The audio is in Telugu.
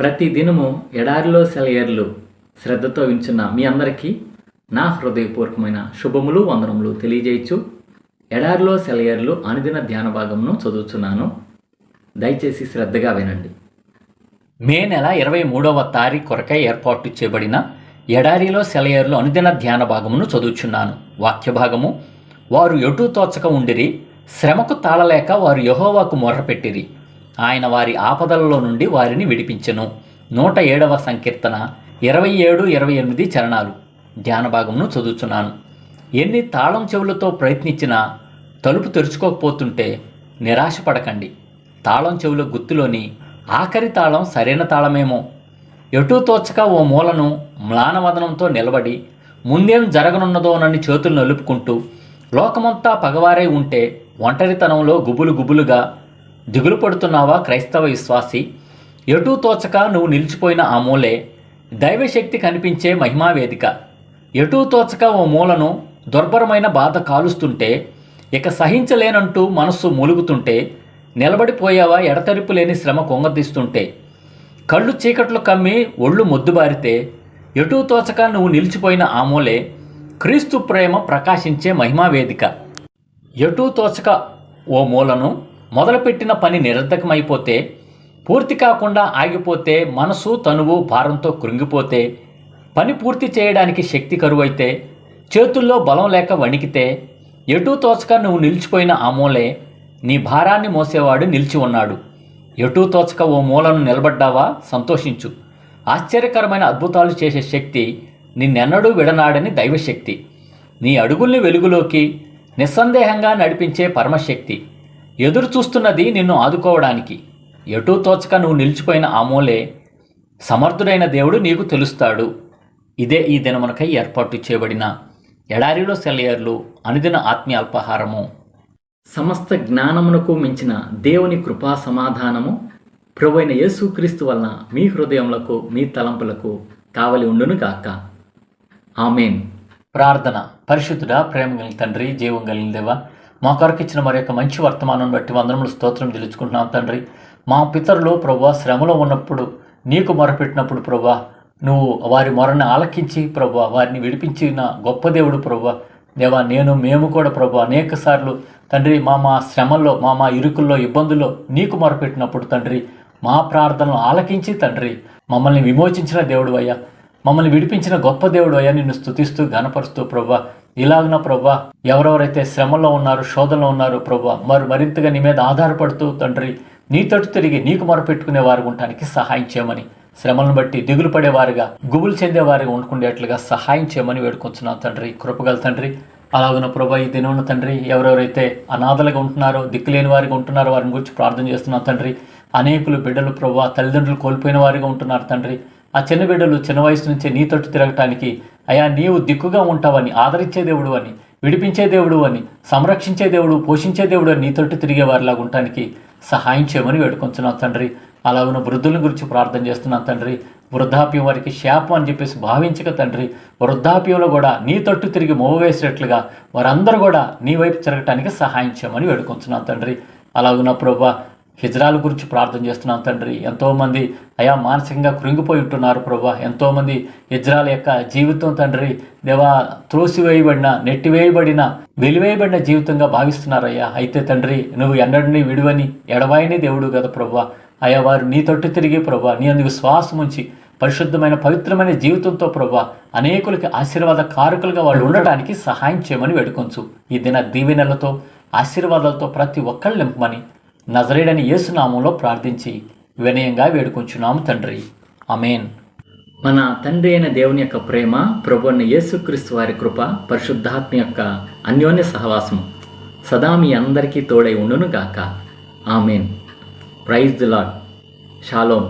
ప్రతి దినము ఎడారిలో సెలయర్లు శ్రద్ధతో వించున్న మీ అందరికీ నా హృదయపూర్వకమైన శుభములు వందనములు తెలియజేయచ్చు. ఎడారిలో సెలయర్లు అనుదిన ధ్యాన భాగమును చదువుతున్నాను దయచేసి శ్రద్ధగా వినండి. మే నెల ఇరవై మూడవ తారీఖు కొరకై ఏర్పాటు చేయబడిన ఎడారిలో సెలయర్లు అనుదిన ధ్యాన భాగమును చదువుచున్నాను. వాక్య భాగము వారు ఎటూ తోచక ఉండిరి శ్రమకు తాళలేక వారు యహోవాకు మొర్రపెట్టిరి ఆయన వారి ఆపదలలో నుండి వారిని విడిపించెను. నూట ఏడవ సంకీర్తన ఇరవై ఏడు ఇరవై ఎనిమిది చరణాలు. ధ్యాన భాగమును చదువుచున్నాను. ఎన్ని తాళం చెవులతో ప్రయత్నించినా తలుపు తెరుచుకోకపోతుంటే నిరాశపడకండి. తాళం చెవుల గుత్తులోని ఆఖరి తాళం సరైన తాళమేమో. ఎటూ తోచక ఓ మూలను మ్లానవదనంతో నిలబడి ముందేం జరగనున్నదోనని చేతులు నలుపుకుంటూ లోకమంతా పగవారై ఉంటే ఒంటరితనంలో గుబులు గుబులుగా దిగులు పడుతున్నావా క్రైస్తవ విశ్వాసి? ఎటూ తోచక నువ్వు నిలిచిపోయిన ఆ మూలే దైవశక్తి కనిపించే మహిమా వేదిక ఎటూ తోచక ఓ మూలను దుర్భరమైన బాధ కాలుస్తుంటే ఇక సహించలేనంటూ మనస్సు మూలుగుతుంటే నిలబడిపోయావా ఎడతెరిపు లేని శ్రమ కొంగదీస్తుంటే. కళ్ళు చీకట్లు కమ్మి ఒళ్ళు మొద్దుబారితే ఎటూ తోచక నువ్వు నిలిచిపోయిన ఆ మూలే క్రీస్తు ప్రేమ ప్రకాశించే మహిమా వేదిక ఎటూ తోచక ఓ మూలను మొదలుపెట్టిన పని నిరర్ధకమైపోతే పూర్తి కాకుండా ఆగిపోతే మనసు తనువు భారంతో కృంగిపోతే పని పూర్తి చేయడానికి శక్తి కరువైతే చేతుల్లో బలం లేక వణికితే ఎటూ తోచక నువ్వు నిలిచిపోయిన ఆ మూలే నీ భారాన్ని మోసేవాడు నిలిచి ఉన్నాడు. ఎటూ తోచక ఓ మూలను నిలబడ్డావా? సంతోషించు. ఆశ్చర్యకరమైన అద్భుతాలు చేసే శక్తి నిన్నెన్నడూ విడనాడని దైవశక్తి. నీ అడుగుల్ని వెలుగులోకి నిస్సందేహంగా నడిపించే పరమశక్తి. ఎదురు చూస్తున్నది నిన్ను ఆదుకోవడానికి. ఎటూ తోచక నువ్వు నిలిచిపోయిన ఆ మూలే సమర్థుడైన దేవుడు నీకు తెలుస్తాడు. ఇదే ఈ దినమునకై ఏర్పాటు చేయబడిన ఎడారిలో సెలయర్లు అనుదిన ఆత్మీయ అల్పాహారము సమస్త జ్ఞానమునకు మించిన దేవుని కృపా సమాధానము ప్రభువైన యేసుక్రీస్తు వలన మీ హృదయములకు మీ తలంపులకు కావలి ఉండును గాక. ఆమెన్. ప్రార్థన. పరిశుద్ధుడా ప్రేమ కలిగిన తండ్రి జీవం కలిగిన దేవా మా కొరకు ఇచ్చిన మరి యొక్క మంచి వర్తమానం బట్టి వందనములు స్తోత్రం తెలుసుకుంటున్నాం తండ్రి. మా పితరులు ప్రభా శ్రమలో ఉన్నప్పుడు నీకు మొరపెట్టినప్పుడు ప్రభా నువ్వు వారి మొరని ఆలకించి ప్రభా వారిని విడిపించిన గొప్ప దేవుడు ప్రభా దేవా నేను మేము కూడా ప్రభు అనేక సార్లు తండ్రి మా మా శ్రమల్లో మా మా ఇరుకుల్లో ఇబ్బందుల్లో నీకు మొరపెట్టినప్పుడు తండ్రి మా ప్రార్థనలు ఆలకించి తండ్రి మమ్మల్ని విమోచించిన దేవుడు అయ్యా. మమ్మల్ని విడిపించిన గొప్ప దేవుడు అయ్యా. నిన్ను స్థుతిస్తూ ఘనపరుస్తూ ప్రభా ఇలాగున ప్రభా ఎవరెవరైతే శ్రమలో ఉన్నారు శోధనలో ఉన్నారు ప్రభా మరి మరింతగా నీ మీద ఆధారపడుతూ తండ్రి నీ తిరిగి నీకు మొరపెట్టుకునే వారు ఉండటానికి సహాయం చేయమని శ్రమలను బట్టి దిగులు పడేవారుగా గుబులు చెందేవారుగా ఉండుకునేట్లుగా సహాయం చేయమని వేడుకొంచున్నాం తండ్రి. కృపగల తండ్రి. అలాగున ప్రభా ఈ దినమున తండ్రి ఎవరెవరైతే అనాథలుగా ఉంటున్నారో దిక్కులేని వారిగా ఉంటున్నారో వారిని గురించి ప్రార్థన చేస్తున్నాం తండ్రి. అనేకులు బిడ్డలు ప్రభా తల్లిదండ్రులు కోల్పోయిన వారిగా ఉంటున్నారు తండ్రి. ఆ చిన్న బిడ్డలు చిన్న వయసు నుంచే నీతోటి తిరగటానికి అయా నీవు దిక్కుగా ఉంటావని ఆదరించే దేవుడు అని విడిపించే దేవుడు అని సంరక్షించే దేవుడు పోషించే దేవుడు అని నీ తట్టు ఉండటానికి సహాయం చేయమని వేడుకొంచున్నాం తండ్రి. అలాగున వృద్ధుల గురించి ప్రార్థన చేస్తున్నాం తండ్రి. వృద్ధాప్యం వారికి శాపం అని చెప్పేసి భావించక తండ్రి. వృద్ధాప్యంలో కూడా నీ తట్టు తిరిగి మోవేసినట్లుగా వారందరూ కూడా నీ వైపు తిరగటానికి సహాయం చేయమని వేడుకొంచున్నాం తండ్రి. ఉన్న ప్రభా హిజ్రాల గురించి ప్రార్థన చేస్తున్నాం తండ్రి. ఎంతోమంది అయా మానసికంగా కృంగిపోయి ఉంటున్నారు ప్రభా. ఎంతోమంది హిజ్రాల యొక్క జీవితం తండ్రి దేవా త్రోసివేయబడిన నెట్టివేయబడిన వెలివేయబడిన జీవితంగా భావిస్తున్నారయ్యా. అయితే తండ్రి నువ్వు ఎన్నడిని విడువని ఎడవాయని దేవుడు కదా ప్రభా. అయా వారు నీ తొట్టు తిరిగి ప్రభా నీ అందుకు శ్వాసం ఉంచి పరిశుద్ధమైన పవిత్రమైన జీవితంతో ప్రభా అనేకులకి ఆశీర్వాద కారకులుగా వాళ్ళు ఉండటానికి సహాయం చేయమని వేడుకొంచు. ఈ దిన దీవెనలతో ఆశీర్వాదాలతో ప్రతి ఒక్కళ్ళు నింపమని నజరేడని యేసునామంలో ప్రార్థించి వినయంగా వేడుకొంచున్నాము తండ్రి. అమేన్ మన తండ్రి అయిన దేవుని యొక్క ప్రేమ ప్రభున్న యేసుక్రీస్తు వారి కృప పరిశుద్ధాత్మ యొక్క అన్యోన్య సహవాసము సదా మీ అందరికీ తోడై ఉండును గాక amen. Praise the Lord shalom